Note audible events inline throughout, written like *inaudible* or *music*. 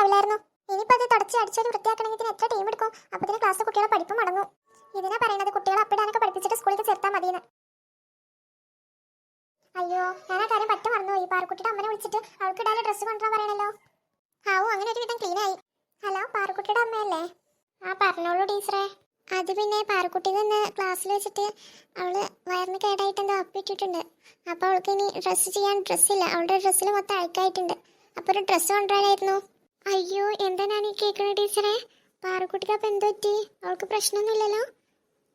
ആവില്ലായിരുന്നു ഇനിയിപ്പോ അത് തുടച്ച് അടിച്ചൊരു വൃത്തിയാക്കണമെങ്കിൽ ഇതിന് എത്ര ടൈം എടുക്കും? അപ്പോൾ ക്ലാസ് കുട്ടികളെ പഠിപ്പ് മടങ്ങും. ഇതിനാ പറയുന്നത് കുട്ടികളെ അപ്പിടാനൊക്കെ പഠിപ്പിച്ചിട്ട് സ്കൂളിൽ ചേർത്താൽ മതിയെന്ന്. അയ്യോ ഞാൻ ആ കാര്യം പറ്റ മറന്നുപോയി. പാറക്കുട്ടിയുടെ അമ്മനെ വിളിച്ചിട്ട് അവൾക്ക് ഇടാലെ ഡ്രസ്സ് കൊണ്ടുവരാൻ പറയണല്ലോ. ആവോ അങ്ങനെ ഒരു വിധം ക്ലീൻ ആയി. ഹലോ പാറക്കുട്ടിയുടെ അമ്മയല്ലേ? ആ പറഞ്ഞോളൂ ടീച്ചറെ. അത് പിന്നെ പാറക്കുട്ടി നിന്ന് ക്ലാസ്സിൽ വെച്ചിട്ട് അവൾ വയറിന് കേടായിട്ട് എന്തോ അപ്പിട്ടിട്ടുണ്ട് അപ്പോൾ അവൾക്ക് ഇനി ഡ്രസ്സ് ചെയ്യാൻ ഡ്രസ്സില്ല അവളുടെ ഡ്രസ്സിൽ മൊത്തം അഴുക്കായിട്ടുണ്ട്. അപ്പോൾ ഒരു ഡ്രസ്സ് കൊണ്ടുവരാനായിരുന്നു. അയ്യോ എന്താ ഞാൻ ഈ കേൾക്കണേ ടീച്ചറെ? പാറക്കുട്ടിക്ക് അപ്പം എന്തോ പറ്റി? അവൾക്ക് പ്രശ്നമൊന്നുമില്ലല്ലോ?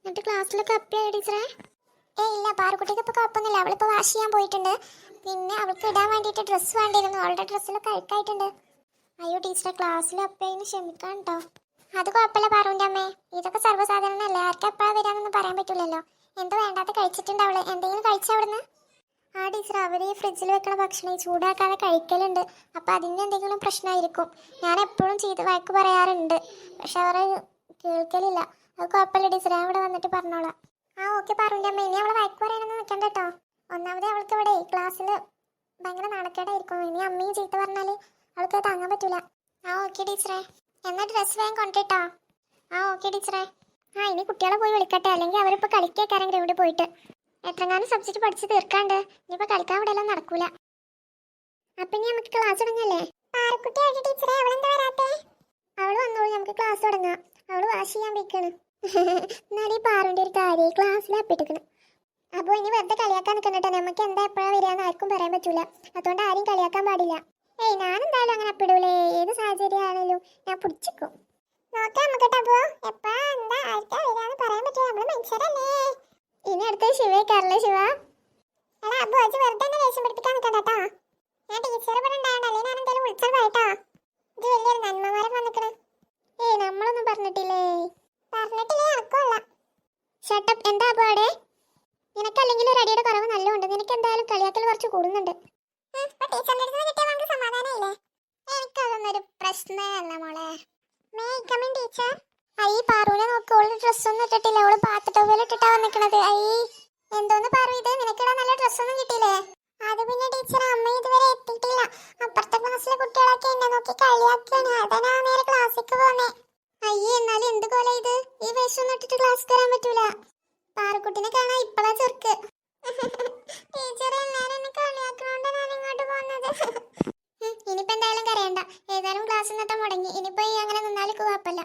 എന്നിട്ട് ക്ലാസ്സിലൊക്കെ അപ്പിയായി ടീച്ചറെ? ഏ ഇല്ല പാറക്കുട്ടിക്ക് ഇപ്പോൾ കുഴപ്പമൊന്നുമില്ല. അവളിപ്പോൾ വാഷ് ചെയ്യാൻ പോയിട്ടുണ്ട്. പിന്നെ അവൾക്ക് ഇടാൻ വേണ്ടിയിട്ട് ഡ്രസ്സ് വേണ്ടിയിരുന്നു. അവളുടെ ഡ്രസ്സിലൊക്കെ അഴുക്കായിട്ടുണ്ട് അയ്യോ ടീച്ചറെ ക്ലാസ്സിൽ അപ്പേന്ന് ക്ഷമിക്കാൻ കേട്ടോ അത് കുഴപ്പമില്ല പാറുവിന്റെ അമ്മേ. ഇതൊക്കെ സർവസാധാരണല്ലേ? ആർക്കും എപ്പോഴാണ് വരാമെന്നൊന്നും പറയാൻ പറ്റില്ലല്ലോ എന്തോ വേണ്ടാത്ത കഴിച്ചിട്ടുണ്ട് അവൾ. എന്തെങ്കിലും കഴിച്ച അവിടുന്ന്? ആ ടീച്ചർ അവർ ഈ ഫ്രിഡ്ജിൽ വെക്കണ ഭക്ഷണം ചൂടാക്കാതെ കഴിക്കലുണ്ട്. അപ്പം അതിന്റെ എന്തെങ്കിലും പ്രശ്നമായിരിക്കും. ഞാൻ എപ്പോഴും ചെയ്ത് വഴക്ക് പറയാറുണ്ട്. പക്ഷെ അവർ കേൾക്കലില്ല. അത് കുഴപ്പമില്ല ടീച്ചർ ഞാൻ ഇവിടെ വന്നിട്ട് പറഞ്ഞോളാം. ആ ഓക്കെ പറഞ്ഞു അമ്മ. ഇനി അവളെ വഴക്ക് പറയാനൊന്നും നിൽക്കണ്ട കേട്ടോ. ഒന്നാമത് അവൾക്ക് ഇവിടെ ക്ലാസ്സിൽ ഭയങ്കര നടക്കേണ്ടായിരിക്കും ഇനി അമ്മയും ചീത്ത പറഞ്ഞാൽ അവൾക്ക് താങ്ങാൻ പറ്റൂല. ആ ഓക്കെ ടീച്ചറെ. എന്നാ ഡ്രസ്സ് വേഗം കൊണ്ടിട്ടോ ആ ഓക്കെ ടീച്ചറെ. ആ ഇനി കുട്ടികളെ പോയി വിളിക്കട്ടെ. അല്ലെങ്കിൽ അവരിപ്പോൾ കളിക്കേക്കാരെങ്കിലും ഇവിടെ പോയിട്ട്. എത്രങ്ങാനും സബ്ജക്ട് പഠിച്ച് തീർക്കാണ്ട്. ഇനിയിപ്പോ കളിക്കാൻ ഇവിടെ എല്ലാം നടക്കൂല. അപ്പൊ ഇനി നമുക്ക് ക്ലാസ് തുടങ്ങല്ലേ? അവൾ വന്നോളൂ നമുക്ക് ക്ലാസ് തുടങ്ങാം. അവൾ വാഷ് ചെയ്യാൻ വെക്കാണ് *laughs* എന്നാൽ ഈ പാറുവിന്റെ ഒരു കാര്യം ക്ലാസ്സിൽ അപ്പിട്ടിക്കണം. അപ്പോൾ ഇനി വെറുതെ കളിയാക്കാൻ നിൽക്കണ്ട നമുക്ക് എന്താ എപ്പോഴാ വരികയെന്ന് ആർക്കും പറയാൻ പറ്റൂല. അതുകൊണ്ട് ആരും കളിയാക്കാൻ പാടില്ല. ഏയ് ഞാൻ എന്തായാലും അങ്ങനെ അപ്പിടൂലേ. ഏത് സാഹചര്യമാണേലും ഞാൻ പിടിച്ചിക്കും. നോക്കാം നമുക്ക് കേട്ടോ എപ്പാ എന്താ ആർക്കാ വരികയെന്ന് പറയാൻ പറ്റില്ല നമ്മൾ മനുഷ്യരല്ലേ. ഇനി അടുത്ത ശിവയ്ക്കാറല്ലേ ശിവ. എടാ അബു അജ് വെറുതെ എന്നെ ദേഷ്യം പിടിപ്പിക്കാൻ നിൽക്കണ്ട കേട്ടോ. ഞാൻ ടീച്ചർ ഇവിടെ ഉണ്ടാവണ്ടല്ലേ ഞാൻ എന്തായാലും വിളിച്ചാൽ കേട്ടോ. ഇത് വലിയൊരു നന്മമാരെ വന്നിക്കണേ ഏയ് നമ്മളൊന്നും പറഞ്ഞിട്ടില്ലേ? പറഞ്ഞിട്ടില്ലേ അനക്കമല്ല ഷട്ടപ്പ് എന്താ അബു അവിടെ? നിനക്കല്ലെങ്കിൽ ഒരു അടിയുടെ കുറവ് നല്ലോണ്ട്. നിനക്ക് എന്തായാലും കളിയാക്കൽ കുറച്ച് കൂടുന്നുണ്ട്. എനിക്കതൊന്നൊരു പ്രശ്നമല്ല മോളെ. മേ കമ്മിൻ ടീച്ചർ ഐ പാറുവിനെ നോക്ക്. ഓൾ ഡ്രസ്സൊന്നും ഇട്ടിട്ടില്ല. ഓൾ പാത്ത് ടവൽ ഇട്ടിട്ടാ വന്നിക്കണത്. ഐ എന്തോന്ന് പാറു ഇത്? നിനക്കിടാൻ നല്ല ഡ്രസ്സൊന്നും കിട്ടിയില്ലേ? അത് പിന്നെ ടീച്ചർ അമ്മ ഇതുവരെ എത്തിയിട്ടില്ല. അപ്പുറത്തെ ക്ലാസ്സിലെ കുട്ടികളൊക്കെ എന്നെ നോക്കി കളിയാക്കാണ്. അതനാ നേരെ ക്ലാസ്സിക്ക് പോന്നെ. അയ്യേ എന്നാലും എന്ത് പോലെ ഇത്? ഈ വേഷം ഇട്ടിട്ട് ക്ലാസ് കയറാൻ പറ്റൂല. പാറുക്കുട്ടിനെ കാണാൻ ഇപ്പളാ ചെറുക്ക്. ടീച്ചർ എല്ലാരും എന്നെ കളിയാക്കണോണ്ട് ഞാൻ ഇങ്ങോട്ട് പോകുന്നത് ഇനിയിപ്പോ എന്തായാലും കരയണ്ട. ഏതായാലും ക്ലാസ് ഇന്നത്തെ മുടങ്ങി. ഇനിയിപ്പോ ഈ അങ്ങനെ നിന്നാലും കുഴപ്പമില്ല.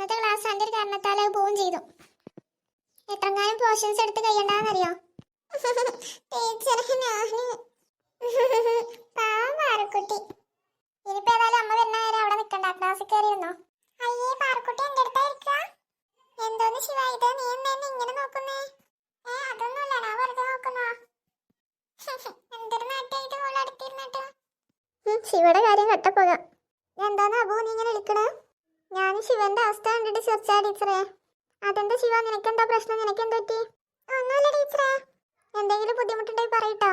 ഇന്നത്തെ ക്ലാസ് എന്റെ ഒരു കാരണത്താൽ അത് പോവും ചെയ്തു. എത്രങ്ങാനും പോർഷൻസ് എടുത്ത് കഴിയണ്ടെന്നറിയോ? ടീച്ചറെ ഞാൻ പാറക്കുട്ടി. ഇനിയിപ്പോ ഏതായാലും അമ്മ വരുന്ന നേരം അവിടെ നിൽക്കണ്ട ക്ലാസ്സിൽ കയറിയിരുന്നോ അയ്യേ പാറക്കുട്ടി എന്റെ അടുത്തായിരിക്ക എന്തോന്ന് ശിവ ഇത് നീ എന്നെ ഇങ്ങനെ നോക്കുന്നേ? ഏ അതൊന്നുമില്ല ഞാൻ വെറുതെ നോക്കുന്നോ? എന്തൊരു നാട്ടായിട്ട് പോലെ അടുത്തിരുന്നിട്ട്. ശിവയുടെ കാര്യം കട്ടപ്പോകാം എന്താന്ന് അബു നീ ഇങ്ങനെ വിളിക്കണേ? ഞാൻ ശിവന്റെ അവസ്ഥ കണ്ടിട്ട് ചോദിച്ചാ ടീച്ചറെ. അതെന്താ ശിവ? നിനക്കെന്താ പ്രശ്നം? നിനക്കെന്താ പറ്റി? ഒന്നുമില്ല ടീച്ചറെ. എന്തെങ്കിലും ബുദ്ധിമുട്ടുണ്ടെങ്കിൽ പറയട്ടോ.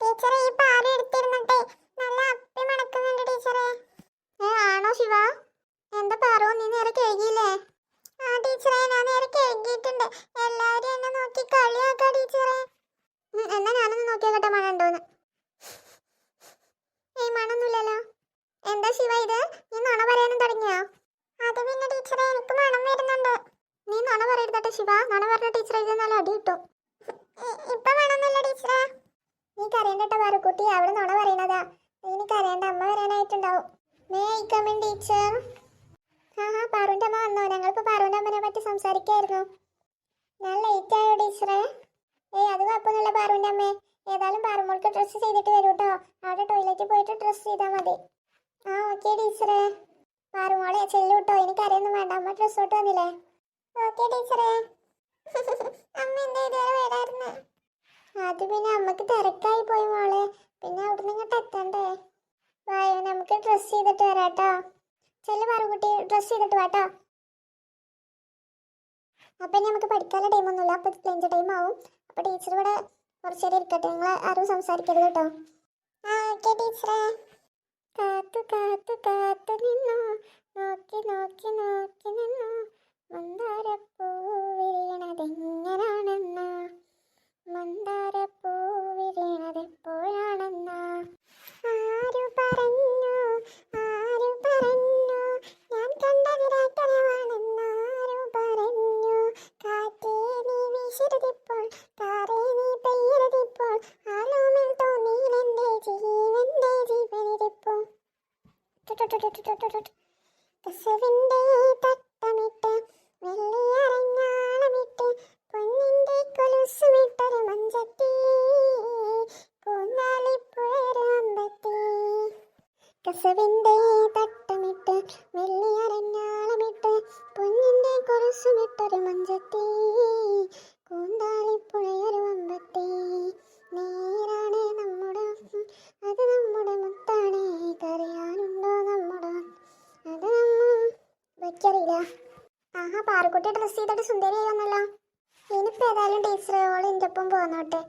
ടീച്ചറെ ഈ പാൽ എടുത്തിരുന്നിട്ടേ നല്ല അപ്പി മണക്കുന്നുണ്ട് ടീച്ചറെ. ഏ ആണോ ശിവ? എന്താ പാറോ? നീ നേരെ കഴുകിയില്ലേ? ആ ടീച്ചറെ ഞാൻ നേരെ നുണ പറയരുതട്ടെ ശിവ. നുണ പറഞ്ഞ ടീച്ചർ ഇത് അടി കിട്ടും ഇപ്പൊ വേണമെന്നല്ല ടീച്ചറെ നീ കരയണ്ടട്ടോ കുട്ടി. അവിടെ നുണ പറയണതാ. നീ കരയണ്ട അമ്മ വരാനായിട്ടുണ്ടാവും. May I come in teacher ആ ആ അമ്മ വന്നോ? ഞങ്ങളിപ്പോൾ പാറുവിന്റെ അമ്മനെ പറ്റി സംസാരിക്കായിരുന്നു. ഞാൻ ലേറ്റ് ആയോ ടീച്ചറെ ഏയ് അത് കുഴപ്പമൊന്നുമില്ല പാറുവിന്റെ അമ്മേ. ഏതായാലും പാറുമോൾക്ക് ഡ്രസ്സ് ചെയ്തിട്ട് വരൂ കേട്ടോ അവിടെ ടോയ്ലറ്റിൽ പോയിട്ട് ഡ്രസ്സ് ചെയ്താൽ മതി. ആ ഓക്കെ ടീച്ചറെ പാറുമോളെ ചെല്ലു കേട്ടോ എനിക്കറിയൊന്നും വേണ്ട. അമ്മ ഡ്രസ്സോട്ട് വന്നില്ലേ? ഓക്കെ ടീച്ചറെ. *laughs* അമ്മ എന്താ ഇതുവരെ വരായിരുന്നു അത് പിന്നെ അമ്മയ്ക്ക് തിരക്കായി പോയി മോളെ. പിന്നെ അവിടുന്ന് ഇങ്ങോട്ട് എത്തണ്ടേ? വായോ നമുക്ക് ഡ്രസ്സ് ചെയ്തിട്ട് വരാട്ടോ. ചെല്ലു പാറുകുട്ടി ഡ്രസ്സ് ചെയ്തിട്ട് വാട്ടോ. അപ്പൊ ഇനി നമുക്ക് പഠിക്കാനുള്ള ടൈമൊന്നുമില്ല അപ്പൊ ലഞ്ച് ടൈം ആവും. അപ്പൊ ടീച്ചർ ഇവിടെ കുറച്ച് ഇരിക്കട്ടെ. നിങ്ങൾ ആരും സംസാരിക്കരുത് കേട്ടോ. ആ ഓക്കെ ടീച്ചറെ. കാത്തു കാത്തു കാത്തു നിന്നു. നോക്കി നോക്കി നോക്കി നിന്നു. മന്ദാരപ്പൂവിരിയണതെങ്ങനാണെന്നാ മന്ദാരപ്പൂവിരിയണതെപ്പോഴാണെന്നാ ആരു പറഞ്ഞു ആരു പറഞ്ഞു? ഞാൻ കണ്ട നിരാക്കരമാണെന്നാരു പറഞ്ഞു? കാറ്റേ നീ വീശരുതിപ്പോൾ താറേ നീ പെയ്യരുതിപ്പോൾ ആലോമിൽ തോന്നിയിലെന്റെ ജീവന്റെ ജീവനിരിപ്പോൾ കസവിന്റെ തട്ടമിട്ട് വെള്ളിയരഞ്ഞാളമിട്ട് പൊന്നിന്റെ കൊലുസുമിട്ടൊരു മഞ്ചത്തേ. കൂന്താളിപ്പുഴയൊരു അമ്പത്തി. നേരാണ് നമ്മുടെ അത് നമ്മുടെ മുത്താണ്. കറിയാനുണ്ടോ നമ്മുടെ? അത് വെക്കറിയില്ല ആഹാ പാറക്കുട്ടി ഡ്രസ് ചെയ്തിട്ട് സുന്ദരിയായി വന്നല്ലോ ഇനിയിപ്പോൾ ഏതായാലും ടീച്ചർ ഓൾ എന്റെ ഒപ്പം പോന്നോട്ടെ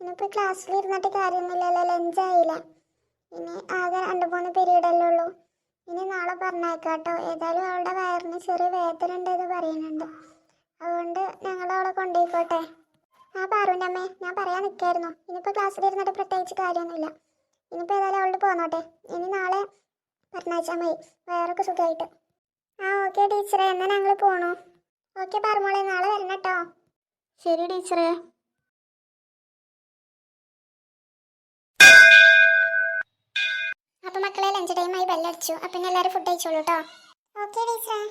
ഇനിയിപ്പോൾ ക്ലാസ്സിൽ ഇരുന്നിട്ട് കാര്യമൊന്നുമില്ലല്ലോ ലഞ്ച് ആയില്ല ഇനി ആകെ രണ്ട് മൂന്ന് പീരീഡ് അല്ലേ ഉള്ളൂ. ഇനി നാളെ പറഞ്ഞേക്കാട്ടോ. ഏതായാലും അവളുടെ വയറിന് ചെറിയ വേദന ഉണ്ടെന്ന് പറയുന്നുണ്ട്. അതുകൊണ്ട് ഞങ്ങൾ അവളെ കൊണ്ടുപോയിക്കോട്ടെ. ആ പാറുവിന്റെ അമ്മേ ഞാൻ പറയാൻ നിൽക്കായിരുന്നു. ഇനിയിപ്പോൾ ക്ലാസ്സിൽ ഇരുന്നിട്ട് പ്രത്യേകിച്ച് കാര്യമൊന്നുമില്ല. ഇനിയിപ്പോൾ ഏതായാലും അവളോട് പോന്നോട്ടെ. ഇനി നാളെ പറഞ്ഞയച്ചാൽ മതി. വയറൊക്കെ സുഖമായിട്ട്. ആ ഓക്കെ ടീച്ചറെ. എന്നാൽ ഞങ്ങൾ പോണു. ഓക്കെ പറഞ്ഞോളെ നാളെ വരണം കേട്ടോ ശരി ടീച്ചറെ. ലഞ്ച് ടൈമായി ബെല്ലടിച്ചു അപ്പം എല്ലാവരും ഫുഡ് കഴിച്ചോളൂ കേട്ടോ ഓക്കെ ടീച്ചറെ.